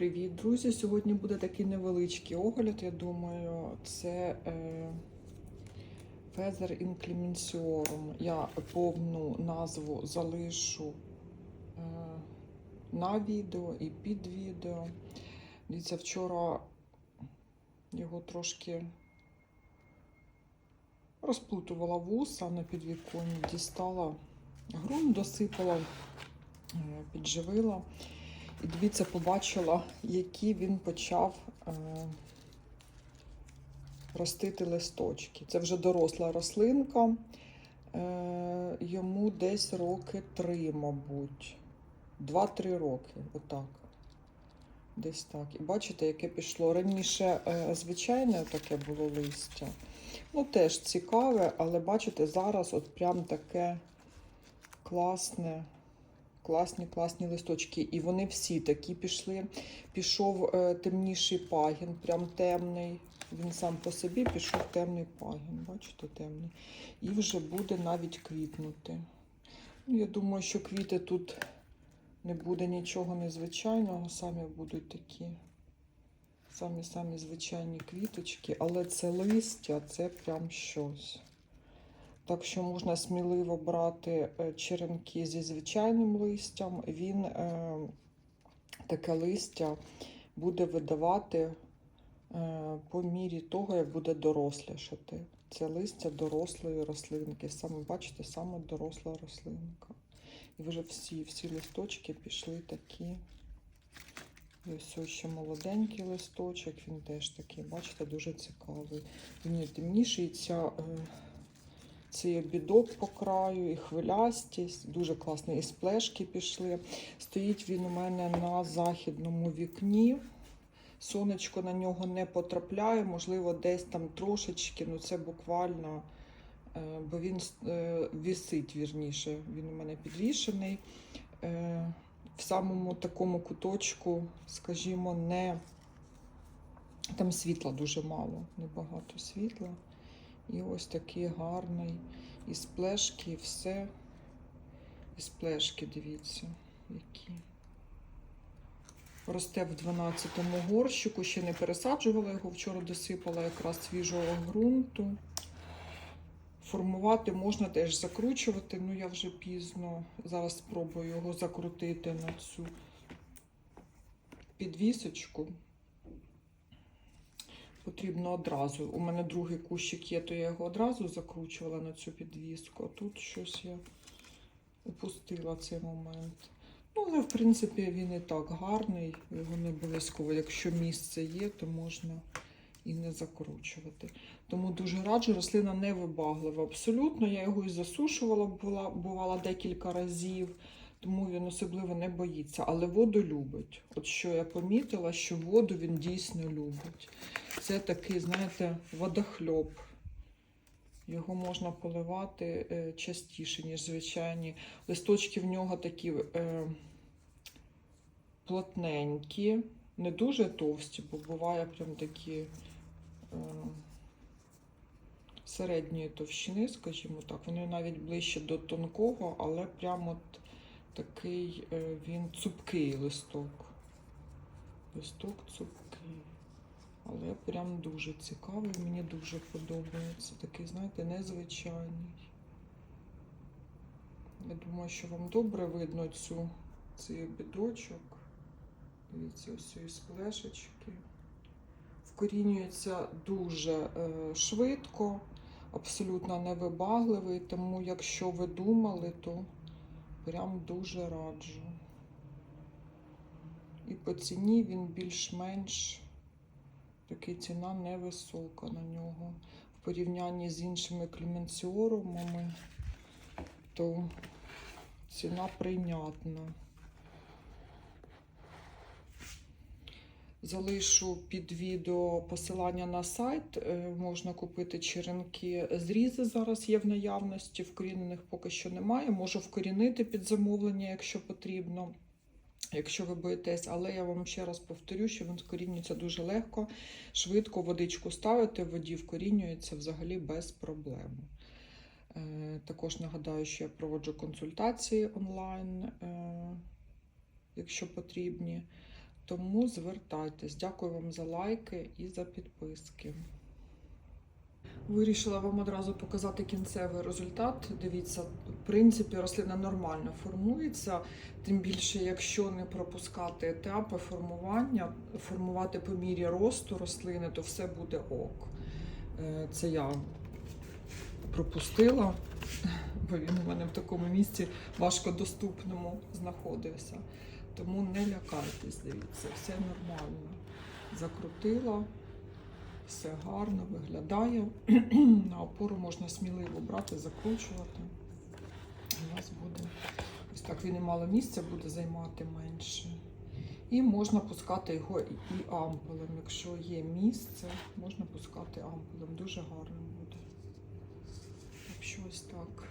привіт, друзі! Сьогодні буде такий невеличкий огляд, я думаю, це е, Feather Inclemenciorum. Я повну назву залишу е, на відео і під відео. Дивіться, вчора його трошки розплутувала вуса на підвіконні, дістала ґрунт, досипала, е, підживила. І дивіться, побачила, які він почав е, ростити листочки. Це вже доросла рослинка. Е, йому десь роки три, мабуть. Два-три роки. Отак. Десь так. І бачите, яке пішло. Раніше е, звичайне таке було листя. Ну, теж цікаве, але бачите, зараз от прям таке класне. Класні, класні листочки. І вони всі такі пішли. Пішов е, темніший пагін, прям темний. Він сам по собі пішов темний пагін. Бачите, темний. І вже буде навіть квітнути. Ну, я думаю, що квіти тут не буде нічого незвичайного, самі будуть такі самі-самі звичайні квіточки, але це листя, це прям щось. Так що можна сміливо брати е, черенки зі звичайним листям. Він е, таке листя буде видавати е, по мірі того, як буде дорослішати. Це листя дорослої рослинки. Саме бачите, саме доросла рослинка. І вже всі, всі листочки пішли такі. І ось ще молоденький листочок, він теж такий, бачите, дуже цікавий. Він темніший, ця. Цей обідок по краю, і хвилястість, дуже класний. І сплешки пішли. Стоїть він у мене на західному вікні. Сонечко на нього не потрапляє, можливо, десь там трошечки, ну це буквально, е, бо він е, вісить вірніше. Він у мене підвішений. Е, В самому такому куточку, скажімо, не там світла дуже мало, небагато світла. І ось такий гарний. І сплешки, і все. І сплешки, дивіться, які. Росте в 12-му горщику, ще не пересаджувала його, вчора досипала якраз свіжого ґрунту. Формувати можна теж закручувати, ну я вже пізно. Зараз спробую його закрутити на цю підвісочку потрібно одразу. У мене другий кущик є, то я його одразу закручувала на цю підвіску, тут щось я упустила цей момент. Ну, але, в принципі, він і так гарний, його не обов'язково. Якщо місце є, то можна і не закручувати. Тому дуже раджу, рослина не вибаглива. Абсолютно, я його і засушувала, була, бувала декілька разів тому він особливо не боїться, але воду любить. От що я помітила, що воду він дійсно любить. Це такий, знаєте, водохльоп. Його можна поливати е, частіше, ніж звичайні. Листочки в нього такі е, плотненькі, не дуже товсті, бо буває прям такі е, середньої товщини, скажімо так. Вони навіть ближче до тонкого, але прямо от такий е, він цупкий листок. Листок цупкий. Але прям дуже цікавий, мені дуже подобається. Такий, знаєте, незвичайний. Я думаю, що вам добре видно цю, цей обідочок. Дивіться, ось цієї сплешечки. Вкорінюється дуже е, швидко, абсолютно невибагливий, тому якщо ви думали, то Прям дуже раджу. І по ціні він більш-менш такий ціна невисока на нього. В порівнянні з іншими кліменціорумами, то ціна прийнятна. Залишу під відео посилання на сайт. Е, можна купити черенки. Зрізи зараз є в наявності, вкорінених поки що немає. Можу вкорінити під замовлення, якщо потрібно, якщо ви боїтесь. Але я вам ще раз повторю, що він вкорінюється дуже легко, швидко водичку ставити, в воді вкорінюється взагалі без проблем. Е, також нагадаю, що я проводжу консультації онлайн, е, якщо потрібні Тому звертайтесь. Дякую вам за лайки і за підписки. Вирішила вам одразу показати кінцевий результат. Дивіться, в принципі, рослина нормально формується, тим більше, якщо не пропускати етапи формування, формувати по мірі росту рослини, то все буде ок. Е, Це я пропустила, бо він у мене в такому місці важкодоступному знаходився. Тому не лякайтесь, дивіться, все нормально. Закрутила, все гарно виглядає. На опору можна сміливо брати, закручувати. У нас буде ось так він і мало місця буде займати менше. І можна пускати його і ампулем. Якщо є місце, можна пускати ампулем. Дуже гарно буде. Так що ось так.